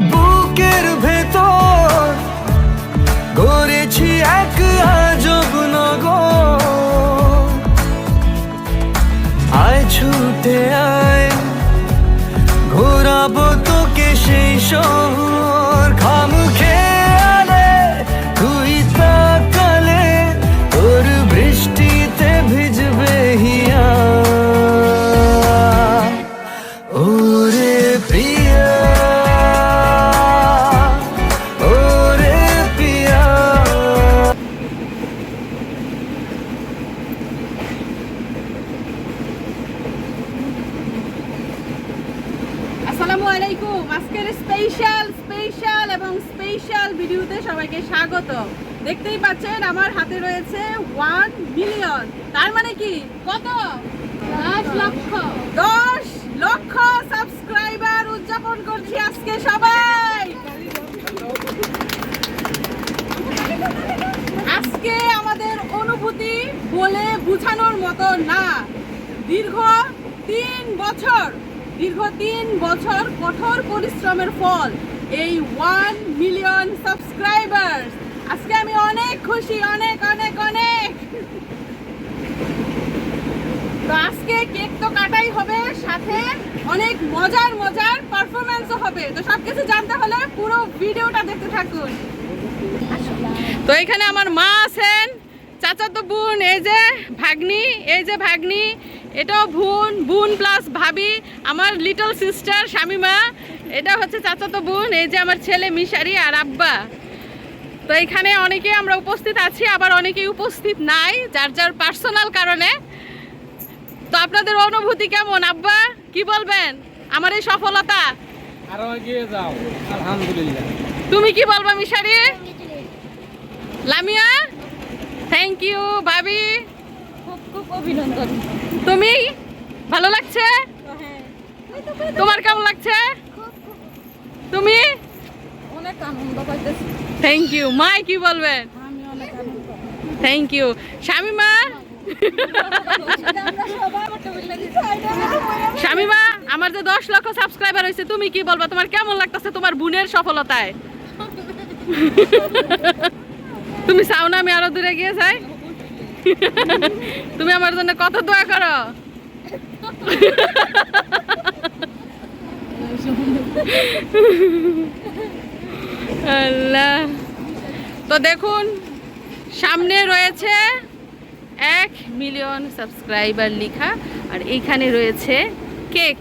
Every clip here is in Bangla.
不给。সবাইকে স্বাগত। দেখতেই পাচ্ছেন, আমার হাতে রয়েছে ওয়ান মিলিয়ন তার মানে কি? কত? দশ লক্ষ। দশ লক্ষ সাবস্ক্রাইবার উদযাপন করছি আজকে সবাই। আজকে আমাদের অনুভূতি বলে বোঝানোর মতো না। দীর্ঘ তিন বছর, দীর্ঘ তিন বছর কঠোর পরিশ্রমের ফল। এই ওয়ান মিলিয়ন সাবস্ক্রাইবার আজকে আমি অনেক খুশি, অনেক অনেক অনেক। তো আজকে কেক তো কাটাই হবে, সাথে অনেক মজার মজার পারফরমেন্সও হবে। তো সবকিছু জানতে হলে পুরো ভিডিওটা দেখতে থাকুন। তো এখানে আমার মা আছেন চাচাতো বোন, এই যে ভাগ্নি, এই যে ভাগ্নি, এটাও বোন বোন প্লাস ভাবি, আমার লিটল সিস্টার শামিমা এটা হচ্ছে চাচাতো বোন এই যে আমার ছেলে মিশারি আর আব্বা। তো এখানে অনেকে আমরা উপস্থিত আছি আবার অনেকেই উপস্থিত নাই যার যার পার্সোনাল কারণে। তো আপনাদের অনুভূতি কেমন? আব্বা কি বলবেন? আমার এই সফলতা? আরও এগিয়ে যাও আলহামদুলিল্লাহ। তুমি কি বলবা মিশারি? লামিয়া? থ্যাংক ইউ ভাবি। খুব খুব অভিনন্দন। তুমি? ভালো লাগছে? তোমার কেমন লাগছে? তুমি? অনেক আনন্দ পাইতেছি। থ্যাংক ইউ মাই কি বলবেন আমি অনেক আনন্দ থ্যাংক ইউ শামিমা? শামিমা আমার যে দশ লক্ষ সাবস্ক্রাইবার হয়েছে তুমি কি বলবা? তোমার কেমন লাগতেছে তোমার বোনের সফলতায়? তুমি চাও না আমি আরও দূরে গিয়ে যাই? তুমি আমার জন্য কত দোয়া করো? আল্লাহ। তো দেখুন সামনে রয়েছে এক মিলিয়ন সাবস্ক্রাইবার লেখা আর এইখানে রয়েছে কেক।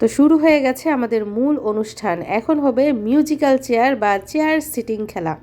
তো শুরু হয়ে গেছে আমাদের মূল অনুষ্ঠান। এখন হবে মিউজিক্যাল চেয়ার বা চেয়ার সিটিং খেলা।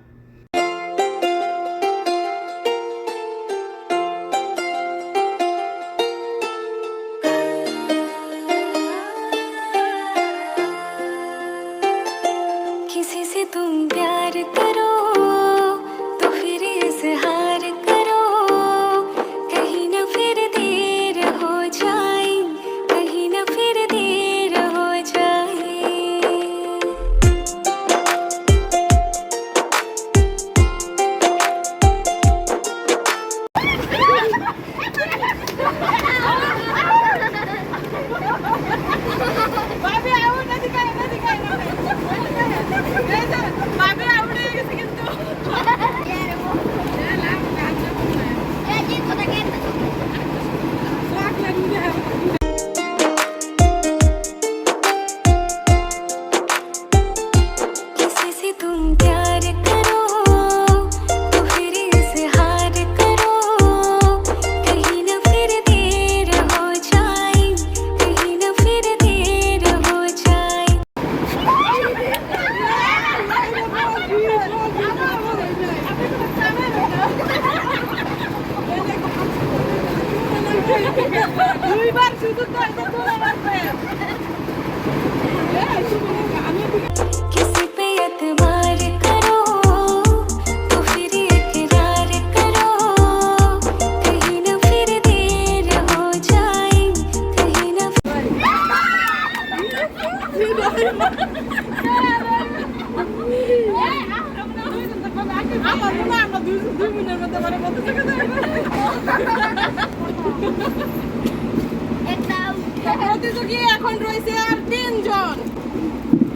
প্রতিযোগী এখন রয়েছে আর তিনজন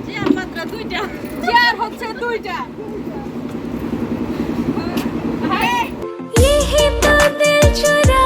চেয়ার মাত্র দুইটা চেয়ার হচ্ছে দুইটা यही तो दिल चुराने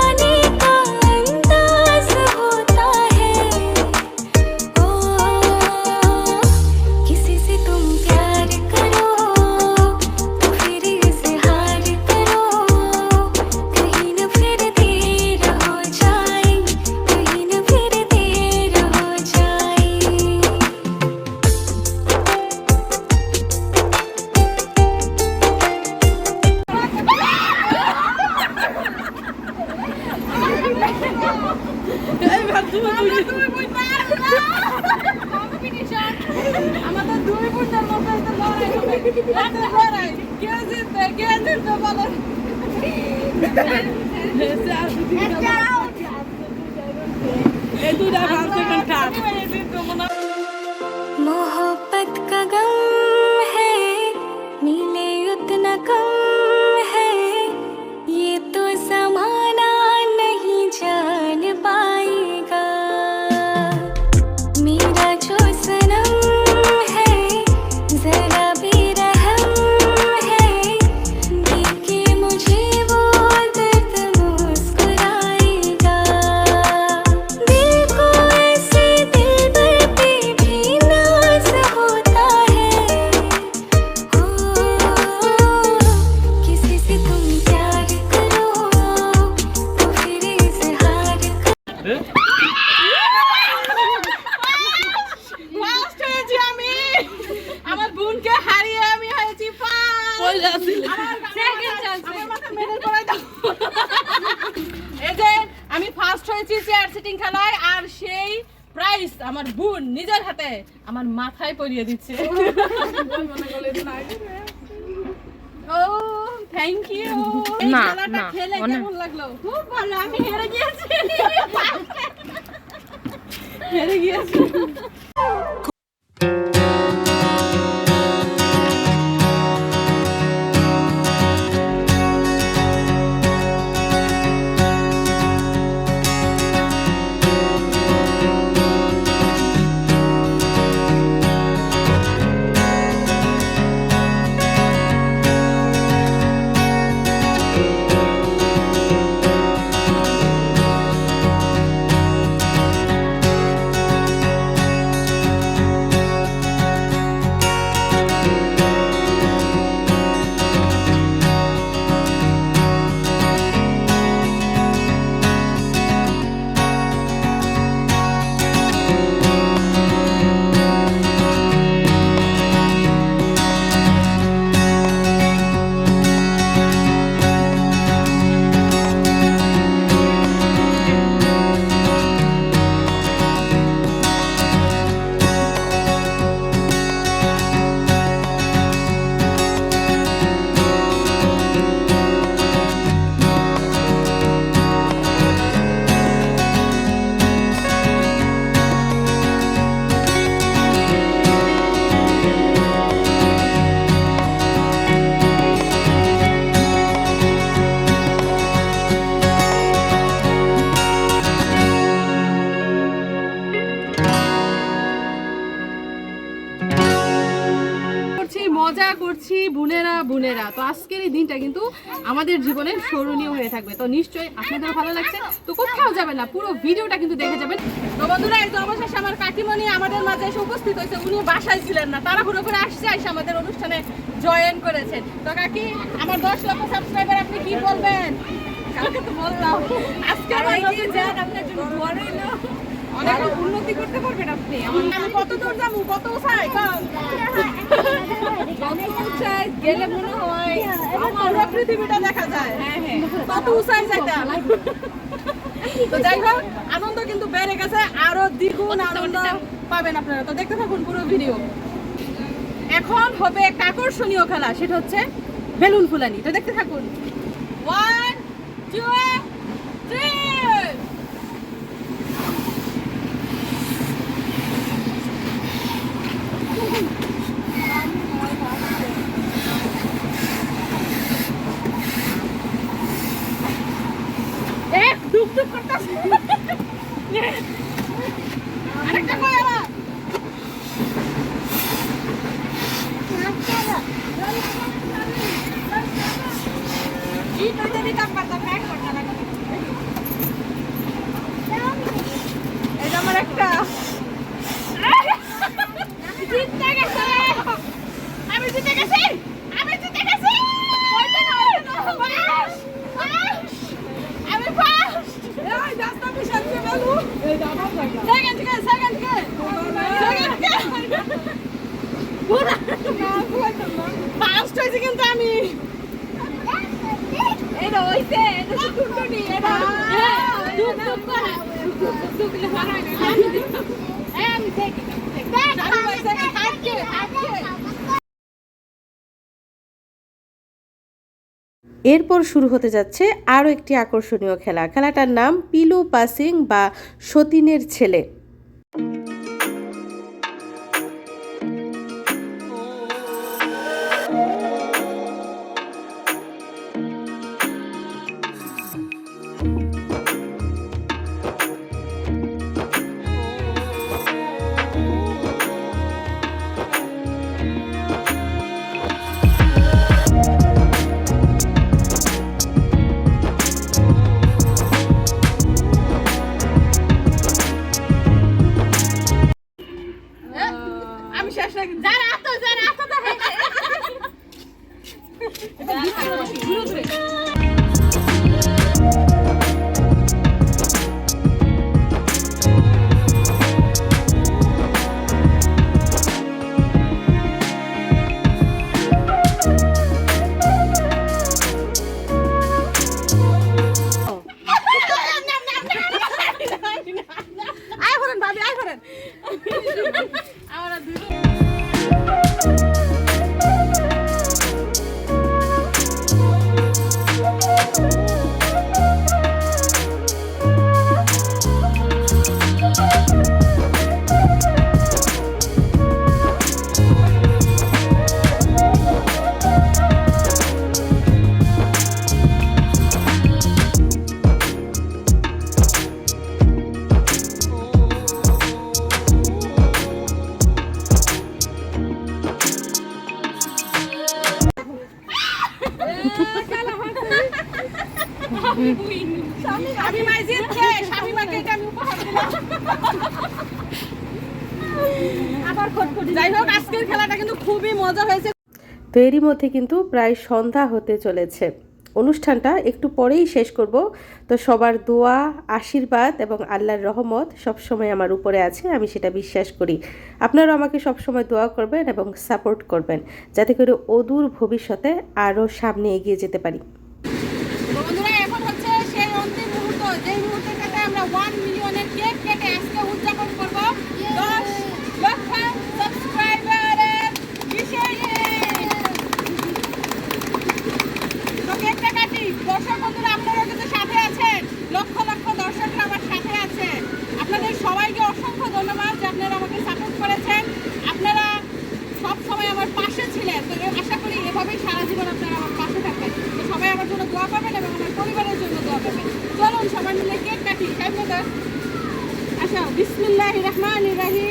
এই দুইটা ফার্স্ট ও থ্যাংক ইউ না, খেলে কেমন লাগল? খুব ভালো আমি হেরে গিয়েছি। হেরে গিয়েছি। মজা করছি বোনেরা বোনেরা। তো আজকের এই দিনটা কিন্তু আমাদের জীবনের স্মরণীয় হয়ে থাকবে। তো নিশ্চয়ই আপনাদের ভালো লাগছে। তো কোথাও যাবেন না পুরো ভিডিওটা কিন্তু দেখে যাবেন। তো বন্ধুরা এই যে অবশেষে আমার কাকিমণি আমাদের মাঝে এসে উপস্থিত হয়েছে। উনি বাসায় ছিলেন না তারা ঘুরে করে আসছে এসে আমাদের অনুষ্ঠানে জয়েন করেছেন। তো কাকি আমার দশ লক্ষ সাবস্ক্রাইবার আপনি কি বলবেন? কালকে তো বললাম। আজকে আমার আপনার জন্য অনেক উন্নতি করতে পারবেন আপনি। আমি কত দূর যাব? কত উঠাই উঁচাই গেলে মনে হয় আমার পৃথিবীটা দেখা যায়। তত উঁচাই যাইতাম তো যাই হোক আনন্দ কিন্তু বেড়ে গেছে। আরও দ্বিগুণ আনন্দ পাবেন আপনারা। তো দেখতে থাকুন পুরো ভিডিও। এখন হবে একটা আকর্ষণীয় খেলা সেটা হচ্ছে বেলুন ফুলানি। তো দেখতে থাকুন। ওয়ান টু থ্রি এক ডুব ডুব করতেছে আরেকটা কই আবার এই নইতে দিতাম পারতাম এক করতে লাগবে এটা আমার একটা জিততে গেছে আমি জিতে গেছি আমি জিতে গেছি ওইটা না ওইটা না ফার্স্ট ফার্স্ট আমি ফার্স্ট এই রাস্তা পিছন দিয়ে গেলু সেকেন্ড কে সেকেন্ড কে সেকেন্ড কে পুরা এরপর শুরু হতে যাচ্ছে আরও একটি আকর্ষণীয় খেলা। খেলাটার নাম পিলু পাসিং বা সতীনের ছেলে। তো এরই মধ্যে কিন্তু প্রায় সন্ধ্যা হতে চলেছে। অনুষ্ঠানটা একটু পরেই শেষ করব। তো সবার দোয়া, আশীর্বাদ এবং আল্লাহর রহমত সবসময় আমার উপরে আছে, আমি সেটা বিশ্বাস করি। আপনারাও আমাকে সবসময় দোয়া করবেন এবং সাপোর্ট করবেন, যাতে করে অদূর ভবিষ্যতে আরও সামনে এগিয়ে যেতে পারি। الله الرحمن الرحيم.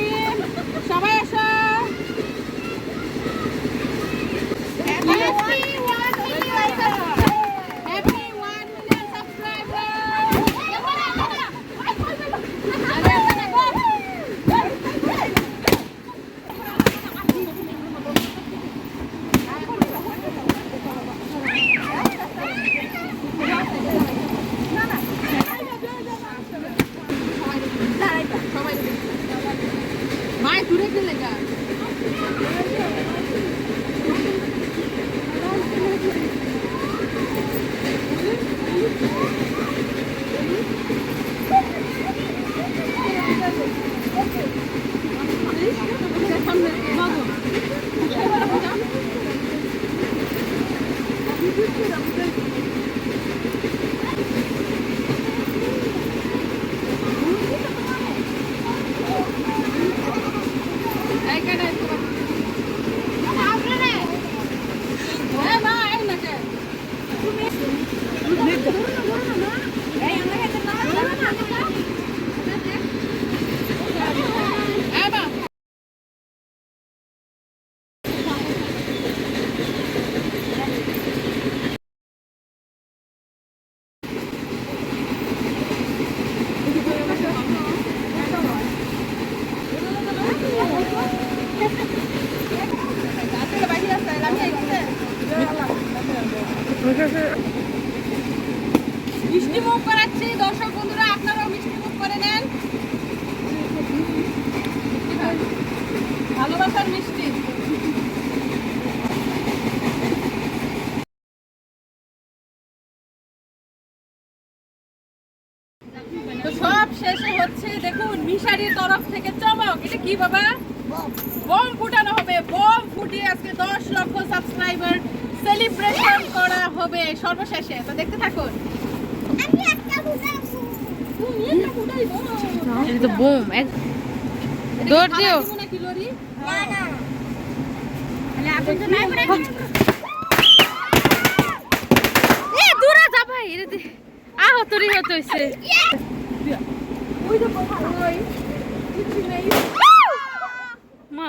সর্বশেষে তো দেখতে থাকুন। বুম দৌড় দিও লরি? এ দূরে যা ভাই দে- আহত রিহত হইছে। মা।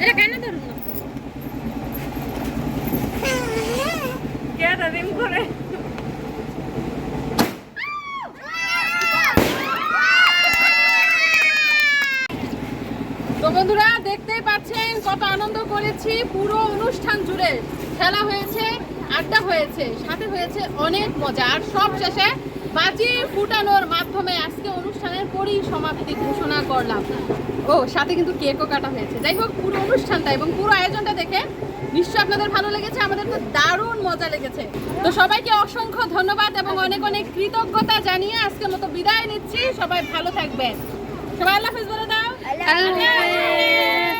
এটা কেন ধরুন কে রিম করে তো বন্ধুরা, দেখতেই পাচ্ছেন কত আনন্দ করেছি। পুরো অনুষ্ঠান জুড়ে খেলা হয়েছে, আড্ডা হয়েছে, সাথে হয়েছে অনেক মজা। আর সব শেষে বাজি ফুটানোর মাধ্যমে আজকে অনুষ্ঠানের পরিসমাপ্তি ঘোষণা করলাম। ও, সাথে কিন্তু কেকও কাটা হয়েছে। যাই হোক, পুরো অনুষ্ঠানটা এবং পুরো আয়োজনটা দেখে নিশ্চয়ই আপনাদের ভালো লেগেছে, আমাদের তো দারুণ মজা লেগেছে। তো সবাইকে অসংখ্য ধন্যবাদ এবং অনেক অনেক কৃতজ্ঞতা জানিয়ে আজকের মতো বিদায় নিচ্ছি। সবাই ভালো থাকবেন। সবাই আল্লাহ বলে দাও আল্লাহ হাফেজ।